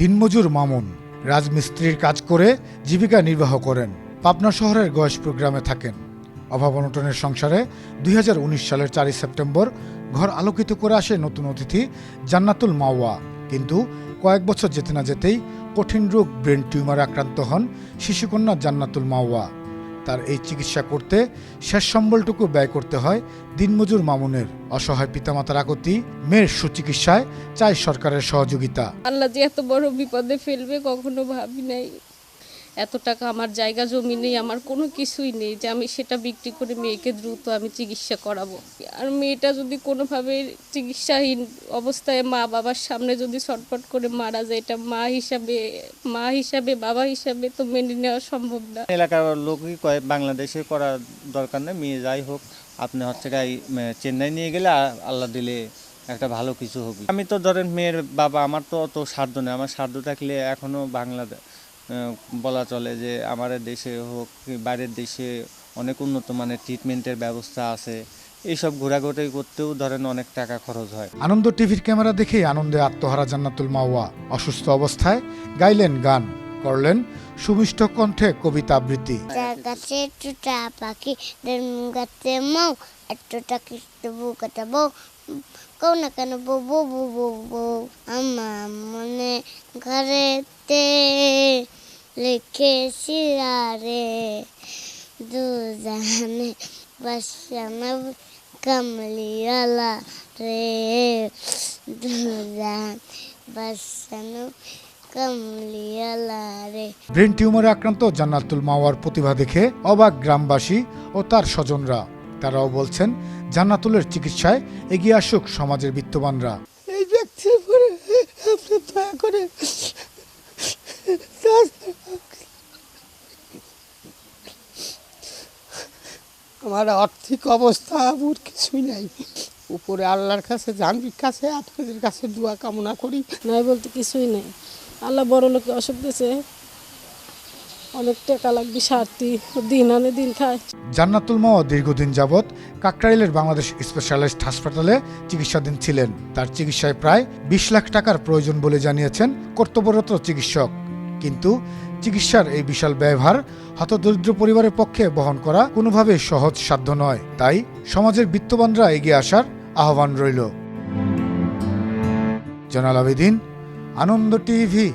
দিনমজুর মামুন রাজমিস্ত্রির কাজ করে জীবিকা নির্বাহ করেন। পাবনা শহরের গয়েশপুর গ্রামে থাকেন। অভাব অনটনের সংসারে দুই হাজার উনিশ সালের চারই সেপ্টেম্বর ঘর আলোকিত করে আসে নতুন অতিথি জান্নাতুল মাওয়া। কিন্তু কয়েক বছর যেতে না যেতেই কঠিন রোগ, ব্রেন টিউমারে আক্রান্ত হন শিশুকন্যা জান্নাতুল মাওয়া। তার এই চিকিৎসা করতে শেষ সম্বলটুকু ব্যয় করতে হয় দিনমজুর মামুনের অসহায় পিতামাতার আকতি মেয়ের সুচিকিৎসায় চায় সরকারের সহযোগিতা। আল্লাহ যে এত বড় বিপদে ফেলবে কখনো ভাবি নাই। এত টাকা আমার জায়গা, জমি নেই, আমার কোনো কিছুই নেই যে আমি সেটা বিক্রি করে মেয়েকে দ্রুত আমি চিকিৎসা করাবো। আর মেয়েটা যদি কোনোভাবে চিকিৎসাহীন অবস্থায় মা বাবার সামনে যদি ছটফট করে মারা যায়, এটা মা হিসাবে মা হিসাবে, বাবা হিসাবে তো মেনে নেওয়া সম্ভব না। এলাকার লোকই কয় বাংলাদেশে করার দরকার নেই, মেয়ে যাই হোক, আপনি হচ্ছে চেন্নাই নিয়ে গেলে আল্লাহ দিলে একটা ভালো কিছু হবে। আমি তো ধরেন মেয়ের বাবা, আমার তো অত সাধ্য নেই, আমার সাধ্য থাকলে এখনও বাংলা বলা চলে যে আমার দেশে হোক বাইরের দেশে অনেক উন্নত মানের ট্রিটমেন্টের ব্যবস্থা আছে। এইসব ঘোরাঘুরি করতেও ধরেন অনেক টাকা খরচ হয়। আনন্দ টিভির ক্যামেরা দেখেই আনন্দে আত্মহারা জান্নাতুল মাওয়া। অসুস্থ অবস্থায় গাইলেন গান করলেন সুমিষ্ট কণ্ঠে কবিতা আবৃত্তি। গাছে টুটা পাখি দেন গাছে মৌ এতটা কৃষ্ণ বুকাটা বউ। কৌ না কেন বউ বউ বউ বউ বউ আমার মনে ঘরেতে লিখেছি রে দুজানে বাসানা কামলিয়ালা রে দুজান বাসানো কামলিয়ালা রে ব্রেন টিউমারে আক্রান্ত জান্নাতুল মাওয়ার প্রতিভা দেখে অবাক গ্রামবাসী ও তার স্বজনরা। তারাও বলছেন, জান্নাতুলের চিকিৎসায় এগিয়ে আসুক সমাজের বিত্তবানরা এই ব্যক্তির উপরে আপনি দয়া করে তার- আমার আর্থিক অবস্থা আমার কিছুই নাই। উপরে আল্লাহর কাছে জানবির কাছে আপনাদের কাছে দোয়া কামনা করি। নাই বলতে কিছুই নেই। আল্লাহ বড় লোকে অসুখ দিয়েছে অনেক টাকা লাগবে সারতি দিন আনে দিন খায়। জান্নাতুল মাওয়া দীর্ঘদিন যাবৎ কাকরাইলের বাংলাদেশ স্পেশালিস্ট হাসপাতালে চিকিৎসাধীন ছিলেন। তার চিকিৎসায় প্রায় বিশ লাখ টাকার প্রয়োজন বলে জানিয়েছেন কর্তব্যরত চিকিৎসক। কিন্তু চিকিৎসার এই বিশাল ব্যয়ভার হতদরিদ্র পরিবারের পক্ষে বহন করা কোনোভাবে সহজ সাধ্য নয়। তাই সমাজের বিত্তবানরা এগিয়ে আসার আহ্বান রইল। জনাল আবেদিন, আনন্দ টিভি।